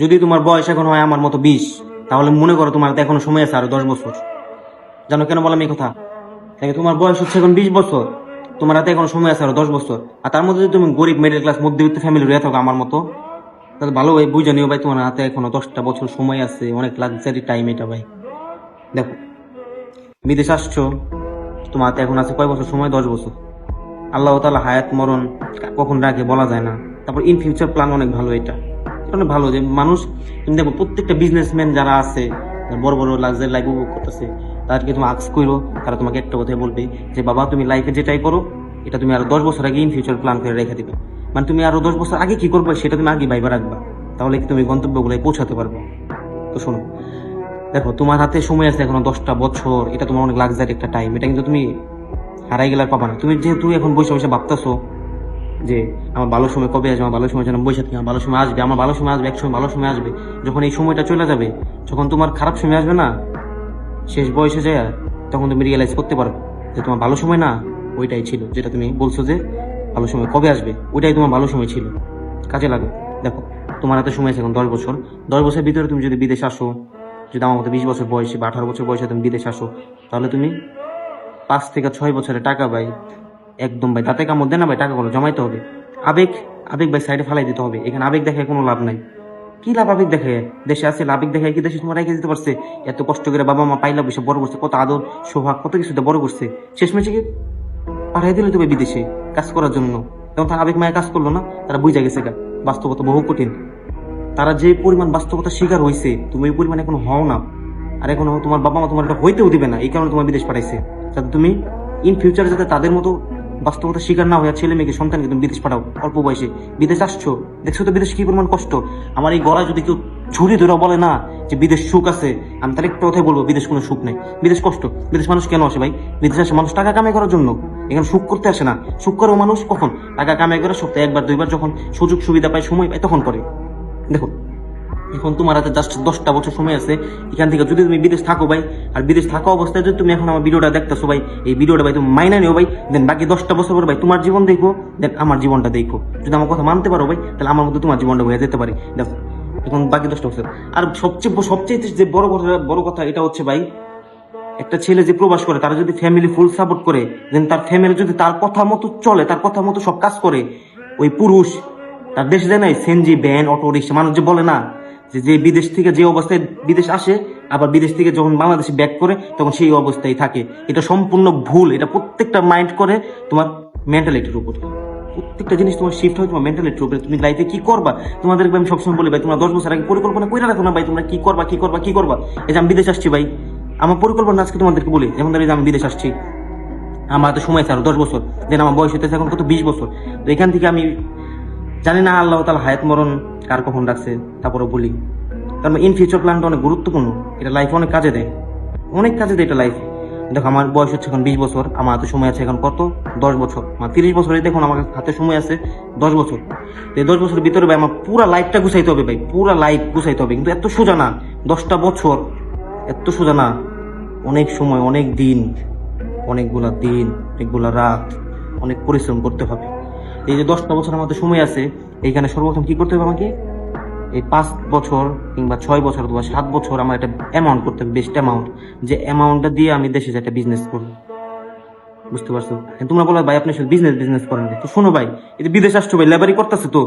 যদি তোমার বয়স এখন হয় আমার মতো বিশ, তাহলে মনে করো তোমার তো এখনও সময় আছে আরও দশ বছর। জানো কেন বললাম এই কথা? তাই তোমার বয়স হচ্ছে এখন বিশ বছর, তোমার হাতে এখন সময় আছে আরও দশ বছর, আর তার মধ্যে তুমি গরিব মিডল ক্লাস মধ্যবিত্ত ফ্যামিলি রয়ে থাকো আমার মতো, তাহলে ভালো ভাই বুঝে নিও ভাই তোমার হাতে এখনও দশটা বছর সময় আছে, অনেক লাক্সারি টাইম এটা ভাই। দেখো, বিদেশ আসছো, তোমার হাতে এখন আছে কয় বছর সময়? দশ বছর। আল্লাহ তালা হায়াত, মরণ কখন রাখে বলা যায় না। তারপর ইন ফিউচার প্ল্যান অনেক ভালো এটা। অনেক ভালো যে মানুষ, তুমি দেখো প্রত্যেকটা বিজনেসম্যান যারা আছে বড় বড় লাক্সারি লাইফ উপভোগ করতেছে, তাদেরকে তুমি আক্স করো, তারা তোমাকে একটা কথাই বলবে যে, বাবা, তুমি লাইফে যেটাই করো, এটা তুমি আরও দশ বছর আগে ইন ফিউচার প্ল্যান করে রেখে দিবে। মানে তুমি আরও দশ বছর আগে কি করবে, সেটা তুমি আগে ভাইবা রাখবা। তাহলে কি তুমি গন্তব্যগুলোয় পৌঁছাতে পারবে? তো শোনো, দেখো, তোমার হাতে সময় আছে এখনও দশটা বছর, এটা তোমার অনেক লাক্সারি একটা টাইম এটা কিন্তু তুমি হারাই গেলে আর পাবা না। তুমি যেহেতু এখন বসে বসে ভাবতেছো যে আমার ভালো সময় কবে আসবে, আমার ভালো সময় যেন থাকি, আমার ভালো সময় আসবে, আমার ভালো সময় আসবে এক সময় ভালো সময় আসবে। যখন এই সময়টা চলে যাবে, যখন তোমার খারাপ সময় আসবে না, শেষ বয়সে যায়, তখন তুমি রিয়েলাইজ করতে পারবে যে তোমার ভালো সময় না, ওইটাই ছিল, যেটা তুমি বলছো যে ভালো সময় কবে আসবে, ওইটাই তোমার ভালো সময় ছিল। কাজে লাগবে দেখো, তোমার হাতে সময় আছে এখন দশ বছর। দশ বছরের ভিতরে তুমি যদি বিদেশ আসো, যদি আমার মতো বিশ বছর বয়সে বা আঠারো বছর বয়সে তুমি বিদেশ আসো, তাহলে তুমি পাঁচ থেকে ছয় বছরে টাকা ভাই একদম ভাই, তাতে কামড় দেয় না ভাই, টাকাগুলো জমাইতে হবে। আবেগ আবেগ ভাই সাইডে ফালাই দিতে হবে, এখানে আবেগ দেখায় কোনো লাভ নাই। কি লাভ আবেগ দেখে দেশে আছে, আবেগ দেখে কি দেশে তোমার রেখে দিতে পারছে? এত কষ্ট করে বাবা মা পাইলা বসে বড় করছে, কত আদর, সোহাগ, কত কিছুতে বড় করছে। শেষ মেশে কি পাঠাই দিলে তুমি বিদেশে কাজ করার জন্য? তখন তার আবেগ মায়ের কাজ করল না? তারা বুঝা গেছে গা, বাস্তবতা বহু কঠিন। তারা যে পরিমাণ বাস্তবতা শিকার হয়েছে তুমি ওই পরিমাণ এখন হও না। আর এখন তোমার বাবা মা তোমার এটা হইতেও দিবে না, এই কারণে তোমার বিদেশ পাঠাইছে। যাতে তুমি ইন ফিউচারে যাতে তাদের মতো বাস্তবতা শিকার না হয়ে ছেলে মেয়েকে সন্তানকে তুমি বিদেশ পাঠাও, অল্প বয়সে। বিদেশ আসছো? দেখছ তো বিদেশ কি পরিমাণ কষ্ট? আমার এই গলায় যদি কেউ ছুরি ধরে বলে না যে বিদেশ সুখ আছে, আমি তার একটা কথাই বলব, বিদেশ কোনো সুখ নেই। বিদেশ কষ্ট? বিদেশ মানুষ কেন আসে ভাই? বিদেশ আসে মানুষ টাকা কামাই করার জন্য। এখানে সুখ করতে আসে না। সুখ করেও মানুষ কখন? টাকা কামাই করে সপ্তাহে একবার, দুইবার যখন সুযোগ সুবিধা পায়, সময় পায়, তখন করে। দেখো এখন তোমার হাতে জাস্ট দশটা বছর সময় আছে, এখান থেকে যদি তুমি বিদেশ থাকো ভাই, আর বিদেশ থাকা অবস্থায় যদি তুমি এখন আমার ভিডিওটা দেখতেছো ভাই, এই ভিডিওটা ভাই তুমি মাইনা নিও ভাই দেন বাকি দশটা বছর পর ভাই তোমার জীবন দেখো দেন আমার জীবনটা দেখো যদি আমার কথা মানতে পারো ভাই, তাহলে আমার মধ্যে তোমার জীবনটা হয়ে যেতে পারে। দেখো এখন বাকি দশটা বছর। আর সবচেয়ে সবচেয়ে যে বড় কথা বড় কথা এটা হচ্ছে ভাই, একটা ছেলে যে প্রবাস করে, তারা যদি ফ্যামিলি ফুল সাপোর্ট করে দেন তার ফ্যামিলি যদি তার কথা মতো চলে, তার কথা মতো সব কাজ করে, ওই পুরুষ, তার দেশে যায় নাই সেনজি, ব্যান, অটো, রিক্সা, মানুষ যে বলে না যে বিদেশ থেকে যে অবস্থায় বিদেশ আসে, আবার বিদেশ থেকে যখন বাংলাদেশে ব্যাক করে, তখন সেই অবস্থায় থাকে। এটা সম্পূর্ণ ভুল। এটা প্রত্যেকটা মাইন্ড করে তোমার মেন্টালিটির উপর। প্রত্যেকটা জিনিস তোমার শিফট হয় তোমার মেন্টালিটির উপরে। তুমি লাইফে কি করবা? তোমাদেরকে আমি সবসময় বলি, ভাই, তোমরা দশ বছর আগে পরিকল্পনা করে রাখো না, ভাই, তোমরা কি করবা কি করবা কি করবা? এই যে আমি বিদেশ আসছি, ভাই, আমার পরিকল্পনা আজকে তোমাদেরকে বলি। যেমন ধরো আমি বিদেশ আসছি, আমার তো সময় আছে আরও দশ বছর। যেন আমার বয়স হতেছে এখন কত? বিশ বছর। এখান থেকে আমি জানি না আল্লাহ তালা হায়াত মরণ কার কখন রাখছে তারপরে বলি। কারণ ইন ফিউচার প্ল্যানটা অনেক গুরুত্বপূর্ণ। এটা লাইফে অনেক কাজে দেয়। অনেক কাজে দেয় এটা লাইফ দেখো, আমার বয়স হচ্ছে এখন বিশ বছর, আমার হাতে সময় আছে এখন কত? দশ বছর। আমার তিরিশ বছরে দেখুন আমার হাতে সময় আছে দশ বছর। তো এই দশ বছরের ভিতরে ভাই, আমার পুরা লাইফটা গুছাইতে হবে ভাই, পুরা লাইফ গুছাইতে হবে। কিন্তু এত সোজা না, দশটা বছর, এত সোজা না। অনেক সময়, অনেক দিন, অনেকগুলা দিন, অনেকগুলা রাত, অনেক পরিশ্রম করতে হবে। এই যে দশটা বছর আমাদের সময় আছে, এইখানে সর্বপ্রথম কি করতে হবে আমাকে? এই পাঁচ বছর কিংবা ছয় বছর অথবা সাত বছর আমার একটা অ্যামাউন্ট করতে হবে বেস্ট অ্যামাউন্ট যে অ্যামাউন্টটা দিয়ে আমি দেশে একটা বিজনেস করব। বুঝতে পারছ? তোমরা বলো ভাই, আপনি শুধু বিজনেস বিজনেস করেন তো শোনো ভাই, এই বিদেশ আসছো ভাই লেবারি করতেছে তো?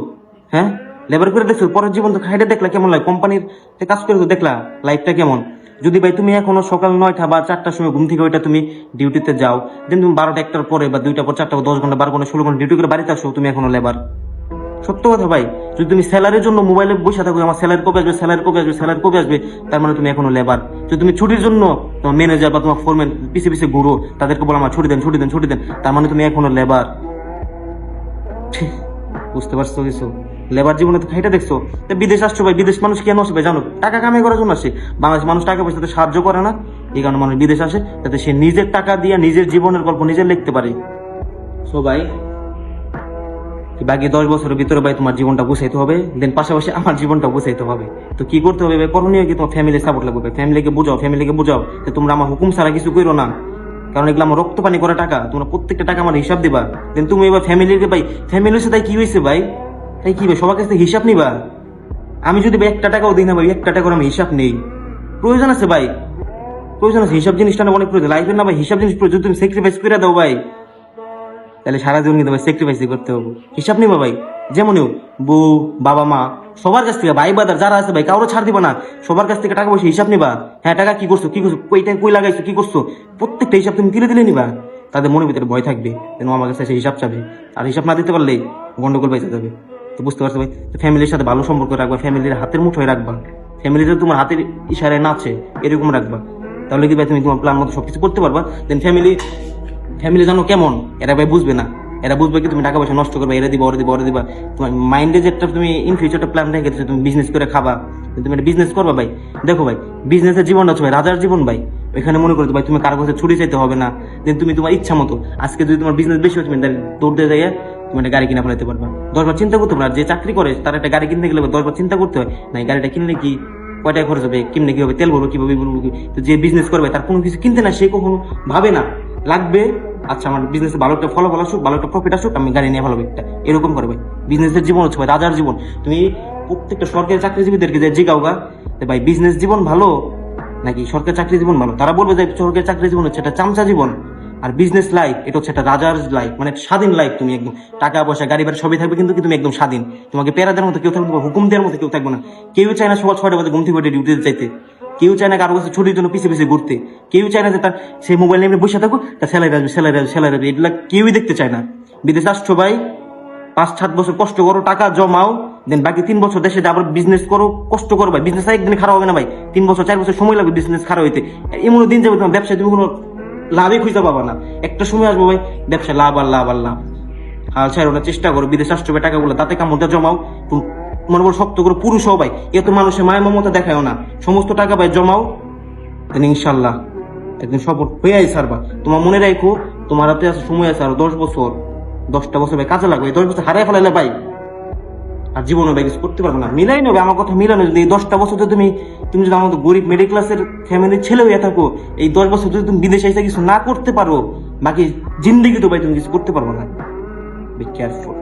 হ্যাঁ? লেবার করে দেখছ, পরের জীবন তো খাইটে দেখলা কেমন লাগে? কোম্পানির কাজ করে তো দেখলা লাইফটা কেমন? যদি ভাই তুমি এখনও সকাল নয়টা বা চারটার সময় ঘুম থেকে ওইটা তুমি ডিউটিতে যাও, দেন তুমি বারোটা একটার পরে বা দুইটা পর চারটা দশ ঘণ্টা, বারো ঘণ্টা, ষোলো ঘণ্টা ডিউটি করে বাড়িতে আসো, তুমি এখনও লেবার। সত্য কথা ভাই, যদি তুমি স্যালারির জন্য মোবাইলে বসে থাকো, আমার স্যালারি কবে আসবে, স্যালারি কবে আসবে, স্যালারি কবে আসবে, তার মানে তুমি এখনও লেবার। যদি তুমি ছুটির জন্য তোমার ম্যানেজার বা তোমার ফোরম্যান পিছিয়ে পিছিয়ে ঘুরো, তাদেরকে বলো আমার ছুটি দেন ছুটি দেন ছুটি দেন, তার মানে তুমি এখনও লেবার। বুঝতে পারছ কিছু? লেবার জীবনে তো খাইটা দেখছ। বিদেশ আসছো ভাই, বিদেশ মানুষ কেন আসবে জানো? টাকা কামাই করার জন্য আসে। বাংলাদেশ মানুষ টাকা পয়সাতে সাহায্য করে না। এই কারণে মানুষ বিদেশ আসে, যাতে সে নিজের টাকা দিয়ে নিজের জীবনের গল্প নিজে লিখতে পারে। সো ভাই, বাকি দশ বছরের ভিতরে ভাই তোমার জীবনটা গুছাইতে হবে। দেন পাশাপাশি আমার জীবনটা গুছাইতে হবে। তো কি করতে হবে ভাই? করণীয় কি তোমার ফ্যামিলি সাপোর্ট লাগবে ফ্যামিলিকে বুঝাও ফ্যামিলিকে বুঝাও যে তোমরা আমার হুকুম ছাড়া কিছু করো না। কারণ এগুলো আমার রক্ত পানি করা টাকা। তোমরা প্রত্যেকটা টাকা আমার হিসাব দিবা। দেন তুমি এবার ফ্যামিলিকে ভাই ফ্যামিলির সাথে কি হয়েছে ভাই? তাই কি ভাই সবার কাছে থেকে হিসাব নিবা? আমি যদি ভাই একটা টাকাও দিই না ভাই, একটা টাকার আমি হিসাব নেই। প্রয়োজন আছে ভাই। প্রয়োজন আছে, হিসাব জিনিসটা অনেক প্রয়োজন। লাইফের না ভাই, হিসাব জিনিস প্রয়োজন, তুমি স্যাক্রিফাইস করে দাও ভাই। তাহলে সারা জীবন কিন্তু স্যাক্রিফাইসই করতে হবে। হিসাব নিবা ভাই। যেমন বউ, বাবা, মা, সবার কাছ থেকে, ভাই, বাদার যারা আছে ভাই, কারও ছাড় দিবা না। সবার কাছ থেকে টাকা পয়সা হিসাব নিবা। হ্যাঁ টাকা কি করছ কি করছ, কই টাকা কই লাগাইছো, কি করছ? প্রত্যেকটা হিসাব তুমি দিলে দিলে নিবা। তাদের মনের ভিতরে ভয় থাকবে, যেন আমার কাছে হিসাব চাবে। আর হিসাব না দিতে পারলে গন্ডগোল বেঁচে যাবে। তো বুঝতে পারছ ভাই? ফ্যামিলির সাথে ভালো সম্পর্ক রাখবা, ফ্যামিলির হাতের মুঠোয় রাখবা। ফ্যামিলিতে তোমার হাতের ইশারায় নাচে, এরকম রাখবা। তাহলে কি ভাই তুমি তোমার প্ল্যান মতো সবকিছু করতে পারবা? দেন ফ্যামিলি ফ্যামিলি জানো কেমন? এরা ভাই বুঝবে না। এরা বুঝবে কি তুমি টাকা পয়সা নষ্ট করবে, এরা দিবা, ওরা দিবা ওরা দিবা। তোমার মাইন্ডে যে একটা তুমি ইন ফিউচারটা প্ল্যান রেখে দিচ্ছ তুমি বিজনেস করে খাবা। তুমি একটা বিজনেস করবা ভাই। দেখো ভাই বিজনেসের জীবনটা হচ্ছে ভাই রাজার জীবন ভাই। এখানে মনে করো ভাই তুমি কারও কাছে ছুটি চাইতে হবে না। দেন তুমি তোমার ইচ্ছা মতো, আজকে যদি তোমার বিজনেস বেশি হচ্ছে দৌড়তে যাইয়া তুমি একটা গাড়ি কিনে ফেলাতে পারবা। দশবার চিন্তা করতে পারবা যে চাকরি করে, তার একটা গাড়ি কিনতে গেলে দশবার চিন্তা করতে হয় না গাড়িটা কিনলে কি কয় টাকা খরচ হবে, কেমনে কি হবে, তেল ভরবো, কীভাবে ভরবো? তো যে বিজনেস করবে, তার কোনো কিছু কিনতে না, সে কখনো ভাবে না, লাগবে আচ্ছা আমার বিজনেসে ভালো একটা ফলো ভালো আসুক, ভালো একটা প্রফিট আসুক, আমি গাড়ি নিয়ে ভালো একটা এরকম করবে বিজনেসের জীবন হচ্ছে ভাই রাজার জীবন। তুমি প্রত্যেকটা সরকারি চাকরিজীবীদেরকে যে জিগাও গা, যে ভাই বিজনেস জীবন ভালো, নাকি সরকারি চাকরি জীবন ভালো? তারা বলবে যে, সরকারি চাকরি জীবন হচ্ছে একটা চামচা জীবন। আর বিজনেস লাইফ এটা হচ্ছে একটা রাজার লাইফ মানে স্বাধীন লাইফ তুমি একদম। টাকা পয়সা, গাড়ি বাড়ি সবই থাকবে কিন্তু তুমি একদম স্বাধীন। তোমাকে পেরা দেওয়ার মতো কেউ থাকবে হুকুম দেওয়ার মতো কেউ থাকবে না। কেউ চায় না সকাল ছয়টা বাজে ঘুম থেকে ডিউটিতে যাইতে। কেউ চায় না কারও কাছে ছুটির জন্য পিছিয়ে পিছিয়ে ঘুরতে। কেউ চায় না যে তার সে মোবাইল নিয়ে বসে থাকুক, তার স্যালারি আসবে স্যালারি আসবে স্যালারি আসবে। এগুলা কেউই দেখতে চায় না। বিদেশ আসছো ভাই, পাঁচ সাত বছর কষ্ট করো, টাকা জমাও দেন বাকি তিন বছর দেশে আবার বিজনেস করো, কষ্ট করো ভাই। বিজনেস একদিন খারাপ হবে না ভাই। তিন বছর, চার বছর সময় লাগবে বিজনেস খারাপ হইতে। এমন দিন যাবে তোমার ব্যবসায় তুমি কোনো লাভই খুঁজে পাবা না। একটা সময় আসব ভাই ব্যবসা লাভ আর লাভ আর লাভ। আর ছাড়ো না, চেষ্টা করো, বিদেশ হবে টাকাগুলো তাতে কামড়টা জমাও। মনে করো শক্ত করে পুরুষ হও ভাই এত মানুষের মায়ের মমতা দেখায়ও না। সমস্ত টাকা ভাই জমাও। ইনশাল্লাহ, একদিন সফল হয়ে সারবা তোমার মনে রাখো তোমার হাতে আছে সময় আছে আরও দশ বছর। দশটা বছর ভাই কাজে লাগবে দশ বছর হারাই ফেলাইলে ভাই। আর জীবনও ভাই কিছু করতে পারব না। মিলাই নেবে, আমার কথা মিলানো যদি এই দশটা বছর যদি তুমি তুমি যদি আমাদের গরিব মিডিল ক্লাসের ফ্যামিলির ছেলে হয়ে থাকো, এই দশ বছর যদি তুমি বিদেশে এসে কিছু না করতে পারো, বাকি জিন্দিগি তো ভাই তুমি কিছু করতে পারব না। Be careful